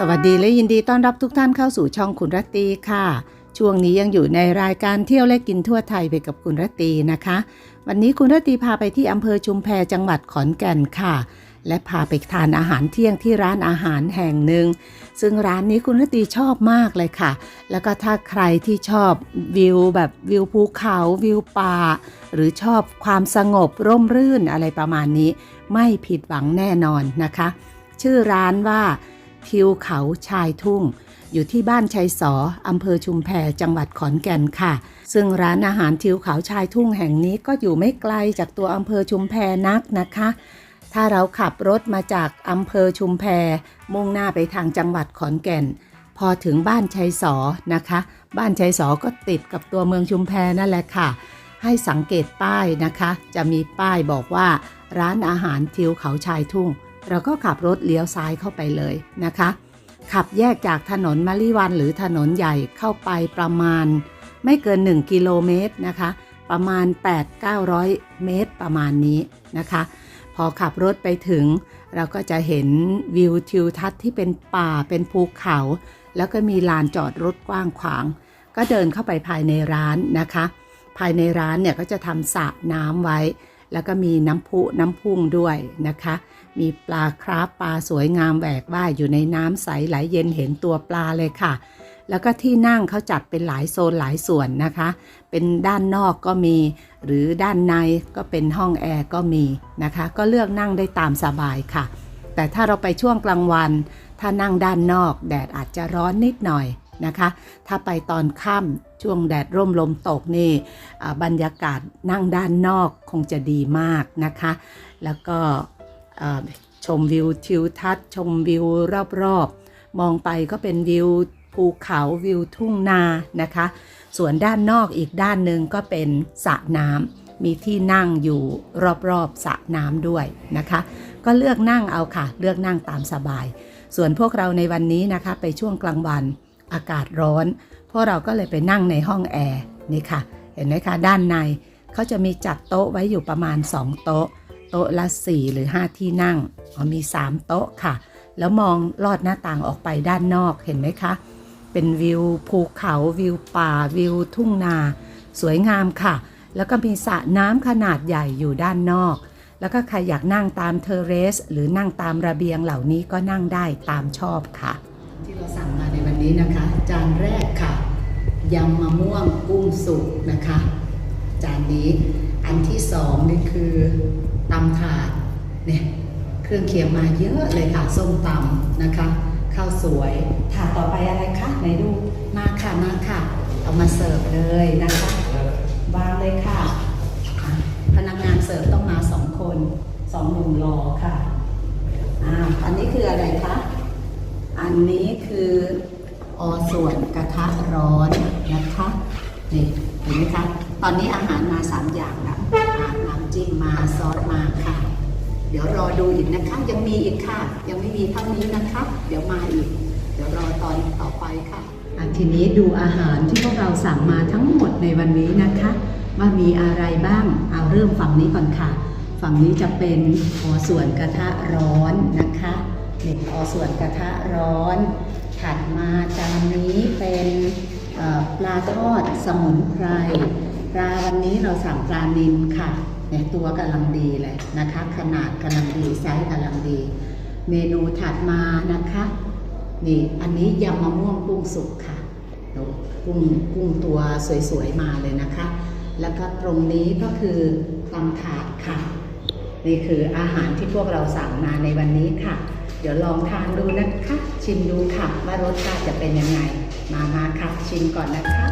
สวัสดีและยินดีต้อนรับทุกท่านเข้าสู่ช่องคุณรัตตีค่ะ ช่วงนี้ยังอยู่ในรายการเที่ยวและกินทั่วไทยไปกับคุณรัตตีนะคะ วันนี้คุณรัตตีพาไปที่อำเภอชุมแพจังหวัดขอนแก่นค่ะ และพาไปทานอาหารเที่ยงที่ร้านอาหารแห่งหนึ่ง ซึ่งร้านนี้คุณรัตตีชอบมากเลยค่ะ แล้วก็ถ้าใครที่ชอบวิวแบบวิวภูเขาวิวป่า หรือชอบความสงบร่มรื่นอะไรประมาณนี้ ไม่ผิดหวังแน่นอนนะคะ ชื่อร้านว่า ทิวเขาชายทุ่ง อยู่ที่บ้านชัยสออำเภอชุมแพจังหวัดขอนแก่นค่ะ ซึ่งร้านอาหารทิวเขาชายทุ่งแห่งนี้ก็อยู่ไม่ไกลจากตัวอำเภอชุมแพนักนะคะ ถ้าเราขับรถมาจากอำเภอชุมแพ มุ่งหน้าไปทางจังหวัดขอนแก่น พอถึงบ้านชัยสอนะคะ บ้านชัยสอก็ติดกับตัวเมืองชุมแพนั่นแหละค่ะ ให้สังเกตป้ายนะคะ จะมีป้ายบอกว่า ร้านอาหารทิวเขาชายทุ่ง เราก็ขับรถเลี้ยวซ้ายเข้าไปเลยนะคะ ขับแยกจากถนนมะลิวันหรือถนนใหญ่เข้าไปประมาณ ไม่เกิน 1 กิโลเมตรนะคะ ประมาณ 8-900 เมตรประมาณนี้นะคะ พอขับรถไปถึง เราก็จะเห็นวิวทิวทัศน์ที่เป็นป่าเป็นภูเขา แล้วก็มีลานจอดรถกว้างขวาง ก็เดินเข้าไปภายในร้านนะคะ ภายในร้านเนี่ยก็จะทำสระน้ำไว้ แล้วก็มีน้ำพุน้ำพุ่งด้วยนะคะ มีปลาคราฟปลาสวยงามแหวกว่ายอยู่ในน้ำใสไหลเย็นเห็นตัวปลาเลยค่ะ แล้วก็ที่นั่งเขาจัดเป็นหลายโซนหลายส่วนนะคะ เป็นด้านนอกก็มี หรือด้านในก็เป็นห้องแอร์ก็มีนะคะ ก็เลือกนั่งได้ตามสบายค่ะ แต่ถ้าเราไปช่วงกลางวัน ถ้านั่งด้านนอก แดดอาจจะร้อนนิดหน่อยนะคะ ถ้าไปตอนค่ำช่วงแดดร่มลมตกนี่บรรยากาศนั่งด้านนอกคงจะดีมากนะคะ แล้วก็ ชมวิวทิวทัศน์ ชมวิวรอบๆ มองไปก็เป็นวิวภูเขาวิวทุ่งนานะคะ ส่วนด้านนอกอีกด้านหนึ่งก็เป็นสระน้ำมีที่นั่งอยู่รอบๆสระน้ำด้วยนะคะ ก็เลือกนั่งเอาค่ะ เลือกนั่งตามสบาย ส่วนพวกเราในวันนี้นะคะ ไปช่วงกลางวันอากาศร้อน พวกเราก็เลยไปนั่งในห้องแอร์นี่ค่ะ เห็นไหมคะด้านในเขาจะมีจัดโต๊ะไว้อยู่ประมาณ 2 โต๊ะ โต๊ะละ 4 หรือ 5 ที่นั่งอ๋อมี 3 โต๊ะค่ะ แล้วมองลอดหน้าต่างออกไปด้านนอกเห็นไหมคะ เป็นวิวภูเขาวิวป่าวิวทุ่งนา สวยงามค่ะ แล้วก็มีสระน้ำขนาดใหญ่อยู่ด้านนอก แล้วก็ใครอยากนั่งตามเทอเรส หรือนั่งตามระเบียงเหล่านี้ก็นั่งได้ตามชอบค่ะ ที่เราสั่งมาในวันนี้นะคะ จานแรกค่ะยำมะม่วงกุ้งสุกนะคะ จานนี้อันที่สองนี่คือ ตำถาดเนี่ยเครื่องเคียงมาเยอะเลยค่ะส้มตำนะคะข้าวสวยถาดต่อไปอะไรคะไหนดูมาค่ะมาค่ะ เอามาเสิร์ฟเลยนะคะวางเลยค่ะ พนักงานเสิร์ฟต้องมาสองคนสองหนุ่มรอค่ะอ่าอันนี้คืออะไรคะอันนี้คืออส่วนกระทะร้อนนะคะนี่เห็นไหมคะตอนนี้อาหารมาสามอย่างแล้ว น้ำจิ้มมาซอสมาค่ะ เดี๋ยวรอดูอีกนะคะ ยังมีอีกค่ะ ยังไม่มีเท่านี้นะคะ เดี๋ยวมาอีก เดี๋ยวรอตอนต่อไปค่ะทีนี้ดูอาหารที่พวกเราสั่งมาทั้งหมดในวันนี้นะคะ ว่ามีอะไรบ้างเอาเริ่มฝั่งนี้ก่อนค่ะ ฝั่งนี้จะเป็นอส่วนกระทะร้อนนะคะเด็กอส่วนกระทะร้อน ถัดมาจานนี้เป็นปลาทอดสมุนไพรปลาวันนี้เราสั่งปลานิลค่ะ เนี่ยตัวกำลังดีเลยนะคะ ขนาดกำลังดีไซส์กำลังดี เมนูถัดมานะคะนี่อันนี้ยำมะม่วงกุ้งสุกค่ะกุ้งกุ้งตัวสวยๆมาเลยนะคะ แล้วก็ตรงนี้ก็คือตำถาดค่ะ นี่คืออาหารที่พวกเราสั่งมาในวันนี้ค่ะ เดี๋ยวลองทานดูนะคะ ชิมดูค่ะว่ารสชาติจะเป็นยังไง มามาค่ะชิมก่อนนะคะ